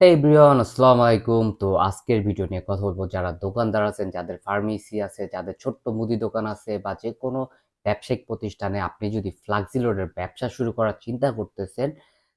এই ব্রিয়ন আসসালামু আলাইকুম। তো আজকের ভিডিও নিয়ে কথা বলব। যারা দোকানদার আছেন, যাদের ফার্মেসি আছে, যাদের ছোট্ট মুদি দোকান আছে বা যে কোনো ব্যবসায়িক প্রতিষ্ঠানে আপনি যদি ফ্লাক্সি লোডের ব্যবসা শুরু করার চিন্তা করতেছেন,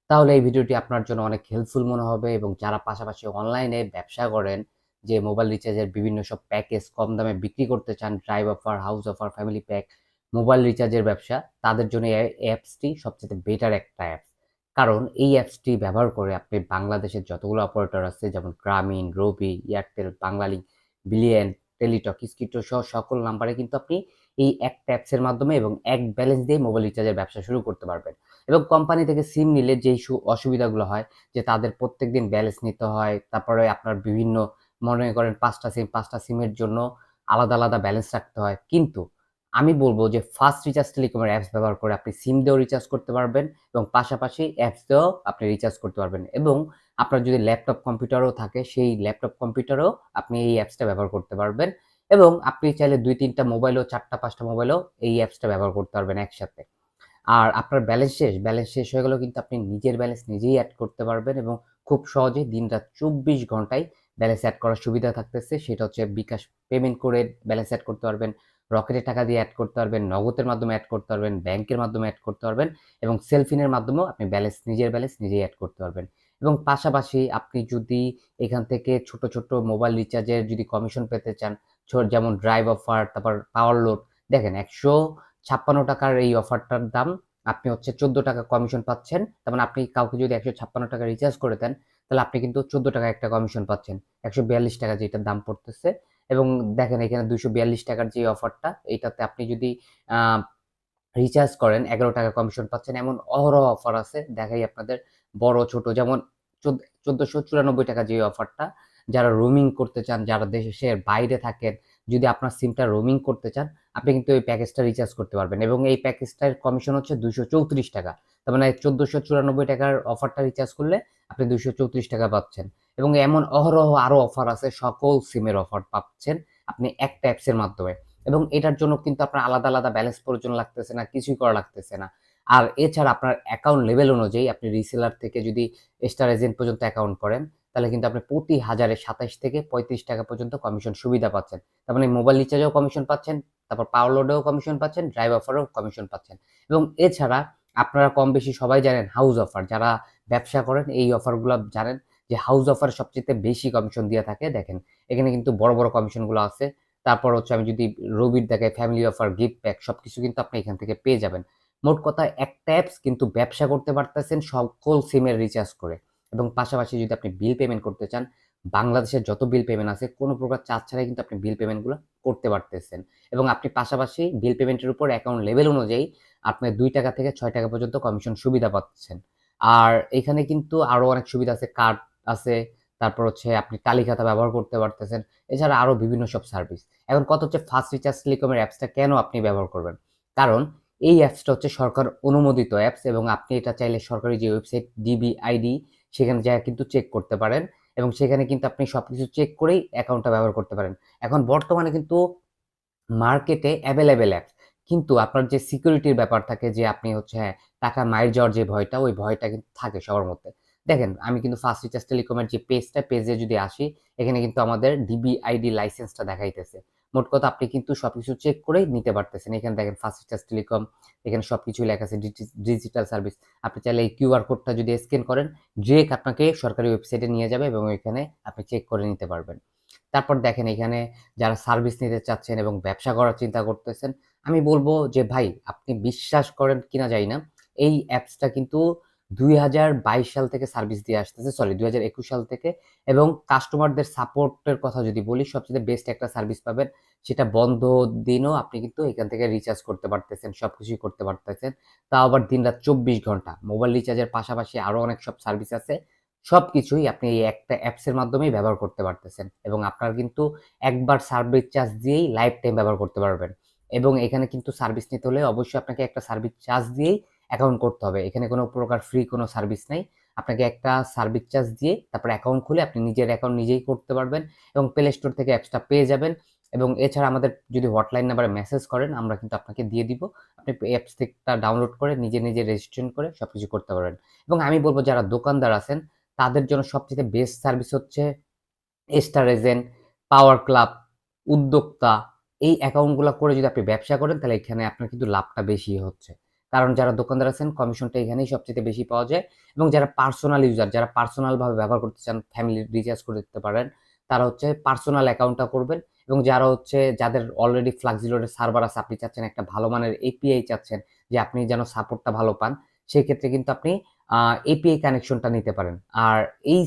তাহলে এই ভিডিওটি আপনার জন্য অনেক হেল্পফুল মনে হবে এবং যারা পাশাপাশি অনলাইনে ব্যবসা করেন, যে মোবাইল রিচার্জের বিভিন্ন সব প্যাকেজ কম দামে বিক্রি করতে চান drive offer house offer family pack mobile রিচার্জের ব্যবসা, তাদের জন্য এই অ্যাপসটি সবচেয়ে বেটার একটা অ্যাপস কারণ এই অ্যাপসটি ব্যবহার করে আপনি বাংলাদেশের যতগুলো অপারেটর আছে, যেমন গ্রামীণ রবি এয়ারটেল বাংলালিংক বিলিয়ন টেলিটক স্কিটো সহ সকল নাম্বারে কিন্তু আপনি এই একটা অ্যাপসের মাধ্যমে এবং এক ব্যালেন্স দিয়ে মোবাইল রিচার্জের ব্যবসা শুরু করতে পারবেন। এবং কোম্পানি থেকে সিম নিলে যেই অসুবিধাগুলো হয়, যে তাদের প্রত্যেক দিন ব্যালেন্স নিতে হয়, তারপরে আপনার বিভিন্ন, মনে করেন পাঁচটা সিম পাঁচটা সিমের জন্য আলাদা আলাদা ব্যালেন্স রাখতে হয়। কিন্তু আমি বলব যে ফার্স্ট রিচার্জ টেলিকমের অ্যাপস ব্যবহার করে আপনি সিম দিয়েও রিচার্জ করতে পারবেন এবং পাশাপাশি অ্যাপস দিয়েও আপনি রিচার্জ করতে পারবেন এবং আপনার যদি ল্যাপটপ কম্পিউটারও থাকে, সেই ল্যাপটপ কম্পিউটারও আপনি এই অ্যাপসটা ব্যবহার করতে পারবেন এবং আপনি চাইলে দুই, তিনটা মোবাইলও চারটা, পাঁচটা মোবাইলও এই অ্যাপসটা ব্যবহার করতে পারবেন একসাথে। আর আপনার ব্যালেন্স শেষ ব্যালেন্স শেষ হয়ে গেলেও কিন্তু আপনি নিজের ব্যালেন্স নিজেই অ্যাড করতে পারবেন এবং খুব সহজেই দিন রাত চব্বিশ ঘন্টায় ব্যালেন্স অ্যাড করার সুবিধা থাকতেছে, সেটা হচ্ছে বিকাশ পেমেন্ট করে ব্যালেন্স অ্যাড করতে পারবেন। রকেটের টাকা দিয়ে অ্যাড করতে পারবেন, নগদের মাধ্যমে অ্যাড করতে পারবেন, ব্যাংকের মাধ্যমে অ্যাড করতে পারবেন এবং সেলফিনের মাধ্যমেও আপনি ব্যালেন্স নিজের ব্যালেন্স নিজেই অ্যাড করতে পারবেন। এবং পাশাপাশি আপনি যদি এখান থেকে ছোট ছোট মোবাইল রিচার্জের যদি কমিশন পেতে চান যেমন ড্রাইভ অফার তারপর পাওয়ার লোড দেখেন একশো ছাপ্পান্ন টাকার এই অফারটার দাম, আপনি হচ্ছে চোদ্দ টাকা কমিশন পাচ্ছেন। তার মানে আপনি কাউকে যদি একশো ছাপ্পান্ন টাকা রিচার্জ করে দেন, তাহলে আপনি কিন্তু চোদ্দ টাকা একটা কমিশন পাচ্ছেন। একশো বিয়াল্লিশ টাকা যেটার দাম পড়তেছে এবং দেখেন এখানে দুশো বিয়াল্লিশ টাকার যে অফারটা, এটাতে আপনি যদি রিচার্জ করেন, এগারো টাকা কমিশন পাচ্ছেন, এমন অহরহ অফার আছে, দেখাই আপনাদের বড় ছোট, যেমন চোদ্দোশো চুরানব্বই টাকা যে অফারটা, যারা রোমিং করতে চান, যারা দেশের বাইরে থাকেন, যদি আপনার সিমটা রোমিং করতে চান, আপনি কিন্তু এই প্যাকেজটা রিচার্জ করতে পারবেন এবং এই প্যাকেজটার কমিশন হচ্ছে দুশো চৌত্রিশ টাকা। তার মানে চোদ্দোশো চুরানব্বই টাকার অফারটা রিচার্জ করলে আপনি দুশো চৌত্রিশ টাকা পাচ্ছেন। এবং এমন অহরহ আরও অফার আছে, সকল সিমের অফার পাচ্ছেন আপনি একটা অ্যাপসের মাধ্যমে। এবং এটার জন্য কিন্তু আপনার আলাদা আলাদা ব্যালেন্স প্রয়োজন লাগতেছে না, কিছুই করা লাগতেছে না। আর এছাড়া আপনার অ্যাকাউন্ট লেভেল অনুযায়ী আপনি রিসেলার থেকে যদি স্টার এজেন্ট পর্যন্ত অ্যাকাউন্ট করেন, তাহলে কিন্তু আপনি প্রতি হাজারে সাতাশ থেকে পঁয়ত্রিশ টাকা পর্যন্ত কমিশন সুবিধা পাচ্ছেন। তার মানে মোবাইল রিচার্জেও কমিশন পাচ্ছেন, তারপর পাওয়ার লোডেও কমিশন পাচ্ছেন ড্রাইভ অফারেও কমিশন পাচ্ছেন। এবং এছাড়া আপনারা কম বেশি সবাই জানেন হাউস অফার যারা ব্যবসা করেন এই অফারগুলো জানেন যে হাউস অফার সবচেয়ে বেশি কমিশন দিয়ে থাকে। দেখেন, এখানে কিন্তু বড় বড় কমিশনগুলো আছে। তারপর হচ্ছে আমি যদি রবির দেখাই ফ্যামিলি অফার গিফট প্যাক সব কিছু কিন্তু আপনি এখান থেকে পেয়ে যাবেন। মোট কথা একটা অ্যাপস কিন্তু ব্যবসা করতে পারতেছেন সকল সিমের রিচার্জ করে। এবং পাশাপাশি যদি আপনি বিল পেমেন্ট করতে চান, বাংলাদেশের যত বিল পেমেন্ট আছে, কোনো প্রকার চার্জ ছাড়াই কিন্তু আপনি বিল পেমেন্টগুলো করতে পারতেছেন। এবং আপনি পাশাপাশি বিল পেমেন্টের উপর অ্যাকাউন্ট লেভেল অনুযায়ী আপনি দুই টাকা থেকে ছয় টাকা পর্যন্ত কমিশন সুবিধা পাচ্ছেন। আর এখানে কিন্তু আরও অনেক সুবিধা আছে কার্ড আছে, তারপর হচ্ছে আপনি তালিকাতা ব্যবহার করতে পারতেছেন, এছাড়া আরও বিভিন্ন সব সার্ভিস এখন কত হচ্ছে ফার্স্ট রিচার্জ টেলিকমের অ্যাপসটা কেন আপনি ব্যবহার করবেন? কারণ এই অ্যাপসটা হচ্ছে সরকার অনুমোদিত অ্যাপস এবং আপনি এটা চাইলে সরকারি যে ওয়েবসাইট ডিবিআইডি সেখানে যা কিন্তু চেক করতে পারেন এবং সেখানে কিন্তু আপনি সব কিছু চেক করেই অ্যাকাউন্টটা ব্যবহার করতে পারেন। এখন বর্তমানে কিন্তু মার্কেটে অ্যাভেলেবেল অ্যাপস কিন্তু আপনার যে সিকিউরিটির ব্যাপার থাকে যে আপনি হচ্ছে হ্যাঁ টাকা মায়ের যাওয়ার যে ভয়টা, ওই ভয়টা কিন্তু থাকে সবার মধ্যে। দেখেন, আমি কিন্তু ফার্স্ট রিচার্জ টেলিকমের যে পেজটা পেজে যদি আসি, এখানে কিন্তু আমাদের ডিবিআইডি লাইসেন্সটা দেখাইতেছে। মোট কথা আপনি কিন্তু সবকিছু চেক করেই নিতে পারতেছেন। এখানে দেখেন ফার্স্ট রিচার্জ টেলিকম এখানে সবকিছু লেখা আছে ডিজিটাল সার্ভিস আপনি চাইলে এই কিউআর কোডটা যদি স্ক্যান করেন ডিরেক্ট আপনাকে সরকারি ওয়েবসাইটে নিয়ে যাবে এবং এখানে আপনি চেক করে নিতে পারবেন। তারপর দেখেন এখানে যারা সার্ভিস নিতে চাচ্ছেন এবং ব্যবসা করার চিন্তা করতেছেন আমি বলব যে, ভাই, আপনি বিশ্বাস করেন কিনা যাই না। এই অ্যাপসটা কিন্তু দুই হাজার বাইশ সাল থেকে সার্ভিস দিয়ে আসতেছে সরি দুই হাজার একুশ সাল থেকে। এবং কাস্টমারদের সাপোর্টের কথা যদি বলি, সবচেয়ে বেস্ট একটা সার্ভিস পাবেন, সেটা বন্ধ দিনও আপনি কিন্তু এখান থেকে রিচার্জ করতে পারতেছেন সব কিছুই করতে পারতেছেন। তাও আবার দিন রাত চব্বিশ ঘণ্টা। মোবাইল রিচার্জের পাশাপাশি আরও অনেক সব সার্ভিস আছে। সব কিছুই আপনি এই একটা অ্যাপসের মাধ্যমেই ব্যবহার করতে পারতেছেন। এবং আপনার কিন্তু একবার সার্ভিস চার্জ দিয়েই লাইফ টাইম ব্যবহার করতে পারবেন। এবং এখানে কিন্তু সার্ভিস নিতে হলে অবশ্যই আপনাকে একটা সার্ভিস চার্জ দিয়েই অ্যাকাউন্ট করতে হবে। এখানে কোনো প্রকার ফ্রি কোনো সার্ভিস নেই। আপনাকে একটা সার্ভিস চার্জ দিয়ে তারপর অ্যাকাউন্ট খুলে আপনি নিজের অ্যাকাউন্ট নিজেই করতে পারবেন এবং প্লে স্টোর থেকে অ্যাপসটা পেয়ে যাবেন। এবং এছাড়া আমাদের যদি হটলাইন নাম্বারে মেসেজ করেন, আমরা কিন্তু আপনাকে দিয়ে দিব। আপনি অ্যাপস থেকে ডাউনলোড করে নিজে নিজে রেজিস্ট্রেশন করে সব কিছু করতে পারেন এবং আমি বলব যারা দোকানদার আছেন, তাদের জন্য সবচেয়ে বেস্ট সার্ভিস হচ্ছে স্টার এজেন্ট পাওয়ার ক্লাব উদ্যোক্তা এই অ্যাকাউন্টগুলো করে যদি আপনি ব্যবসা করেন, তাহলে এখানে আপনার কিন্তু লাভটা বেশি হচ্ছে। কারণ যারা দোকানদার আছেন, কমিশনটা এখানেই সবচেয়ে বেশি পাওয়া যায় এবং যারা পার্সোনাল ইউজার, যারা পার্সোনালভাবে ব্যবহার করতে চান, ফ্যামিলি রিচার্জ করে দিতে পারেন, তারা হচ্ছে পার্সোনাল অ্যাকাউন্টটা করবেন এবং যারা হচ্ছে, যাদের অলরেডি ফ্লাক্সিলোডের সার্ভার আছে, আপনি চাচ্ছেন একটা ভালো মানের এপিআই চাচ্ছেন যে আপনি যেন সাপোর্টটা ভালো পান সেই ক্ষেত্রে কিন্তু আপনি এপিআই কানেকশনটা নিতে পারেন। আর এই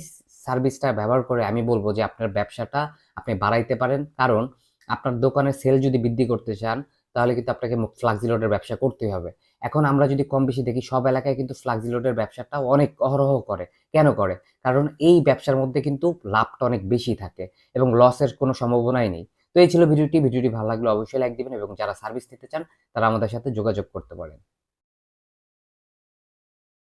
সার্ভিসটা ব্যবহার করে আমি বলব যে আপনার ব্যবসাটা আপনি বাড়াইতে পারেন। কারণ আপনার দোকানের সেল যদি বৃদ্ধি করতে চান, তাহলে কিন্তু আপনাকে ফ্লাক্সিলোডের ব্যবসা করতেই হবে। এখন আমরা যদি কম বেশি দেখি, সব এলাকায় কিন্তু ফ্লাক্সিলোডের ব্যবসাটা অনেক অহরহ করে। কেন করে? কারণ এই ব্যবসার মধ্যে কিন্তু লাভটা অনেক বেশি থাকে এবং লসের কোনো সম্ভাবনাই নেই। তো এই ছিল ভিডিওটি। ভিডিওটি ভালো লাগলে অবশ্যই লাইক দিবেন এবং যারা সার্ভিস নিতে চান, তারা আমাদের সাথে যোগাযোগ করতে পারেন।